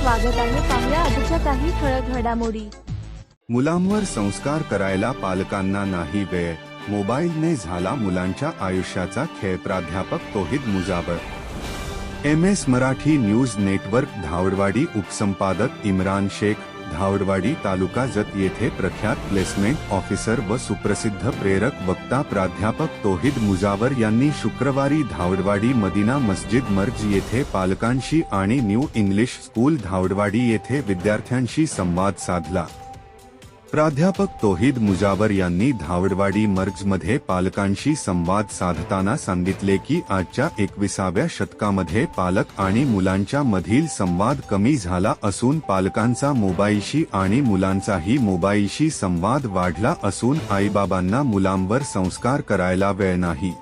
स्वागत आहे पाहुया आजच्या काही ठळक घडामोडी. मुलांवर संस्कार करायला पालकांना नाही वेळ. मोबाईलने झाला मुलांच्या आयुष्याचा खेळ. प्राध्यापक Tohid Mujabar M S Marathi news network Dhavadwadi उपसंपादक Imran Shaikh Dhavadwadi तालुका जत येथे प्रख्यात प्लेसमेंट ऑफिसर व सुप्रसिद्ध प्रेरक वक्ता प्राध्यापक तोहिद मुजावर यांनी शुक्रवारी धावडवाडी मदिना मस्जिद मर्ज येथे पालकांशी आणि न्यू इंग्लिश स्कूल धावडवाडी येथे विद्यार्थ्यांशी संवाद साधला. प्राध्यापक तोहिद मुजावर यांनी धावडवाडी मर्जमध्ये पालकांशी संवाद साधताना सांगितले की आजच्या एकविसाव्या शतकामध्ये पालक आणि मुलांच्या मधील संवाद कमी झाला असून पालकांचा मोबाईलशी आणि मुलांचाही मोबाईलशी संवाद वाढला असून आईबाबांना मुलांवर संस्कार करायला वेळ नाही.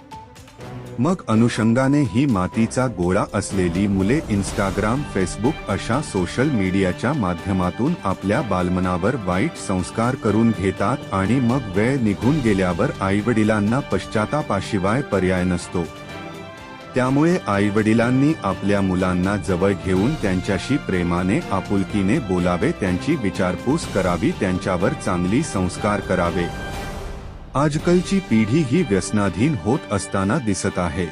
मग अनुषंगाने ही मातीचा गोळा असलेली मुले इंस्टाग्राम फेसबुक अशा सोशल मीडियाच्या माध्यमातून आपल्या बालमनावर वाईट संस्कार करून घेतात आणि मग वेळ निघून गेल्यावर आईवडिलांना पश्चातापाशिवाय पर्याय नसतो. त्यामुळे आईवडिलांनी आपल्या मुलांना जवळ घेऊन त्यांच्याशी प्रेमाने आपुलकीने बोलावे त्यांची विचारपूस करावी त्यांच्यावर चांगली संस्कार करावे. आजकालची पिढी ही व्यसनाधीन होत असताना दिसत आहे.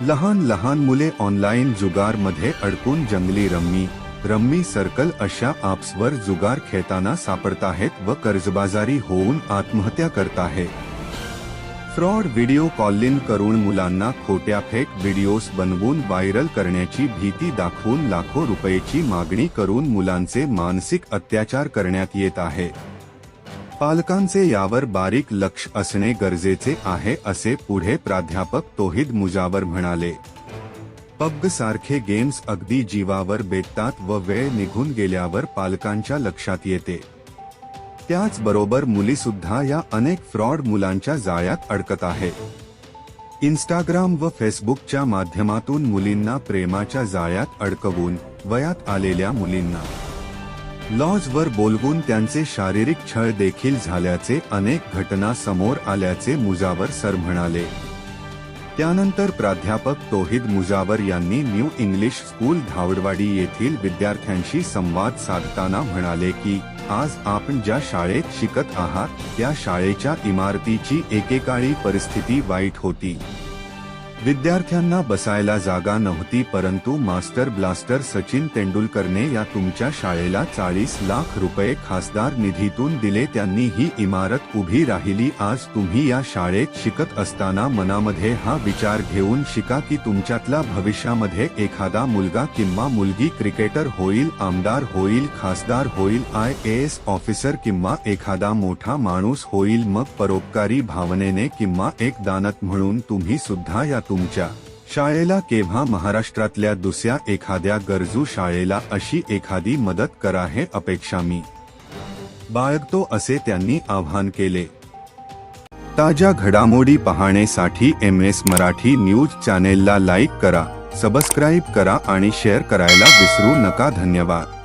लहान लहान मुले ऑनलाईन जुगारमध्ये अडकून जंगली रम्मी रम्मी सर्कल अशा ॲप्सवर जुगार खेळताना सापडताहेत व कर्जबाजारी होऊन आत्महत्या करताहेत फ्रॉड व्हिडिओ कॉलिंग करून मुलांना खोट्या फेक व्हिडिओज बनवून व्हायरल करण्याची भीती दाखवून लाखो रुपयेची मागणी करून मुलांचे मानसिक अत्याचार करण्यात येत आहे. पालकांचे यावर बारीक लक्ष असणे गरजेचे आहे असे पुढे प्राध्यापक तोहिद मुजावर म्हणाले. पब्ग सारखे गेम्स अगदी जीवावर बेततात व वेळ निघून गेल्यावर पालकांच्या लक्षात येते. त्याचबरोबर मुली सुद्धा या अनेक फ्रॉड मुलांच्या जाळ्यात अडकत आहे. इंस्टाग्राम व फेसबुकच्या माध्यमातून मुलींना प्रेमाच्या जाळ्यात अडकवून वयात आलेल्या मुलींना लॉजवर बोलवून त्यांचे शारीरिक छळ देखील झाल्याचे अनेक घटना समोर आल्याचे मुजावर सर म्हणाले. त्यानंतर प्राध्यापक तोहिद मुजावर यांनी न्यू इंग्लिश स्कूल धावडवाडी येथील विद्यार्थ्यांशी संवाद साधताना म्हणाले की आज आपण ज्या शाळेत शिकत आहात त्या शाळेच्या इमारतीची एकेकाळी परिस्थिती वाईट होती. विद्यार्थ्यांना बसायला जागा नव्हती परंतु मास्टर ब्लास्टर सचिन तेंडुलकरने या तुमच्या शाळेला चाळीस लाख रुपये खासदार निधीतून दिले. त्यांनी ही इमारत उभी राहिली. आज तुम्ही या शाळेत शिकत असताना मनामध्ये हा विचार घेऊन शिका की तुमच्यातला भविष्यामध्ये एखादा मुलगा किंवा मुलगी क्रिकेटर होईल आमदार होईल खासदार होईल आय एस ऑफिसर किंवा एखादा मोठा माणूस होईल. मग परोपकारी भावनेने किंवा एक दानत म्हणून तुम्ही सुद्धा या तुमच्या शाळेला केव्हा महाराष्ट्रातल्या दुसऱ्या एखाद्या गरजू शाळेला अशी एखादी मदत करा हे अपेक्षा मी. बाळगतो असे त्यांनी आवाहन केले. ताज्या घडामोडी पाहण्यासाठी एम एस मराठी न्यूज चॅनेलला लाईक करा सबस्क्राईब करा आणि शेअर करायला विसरू नका. धन्यवाद.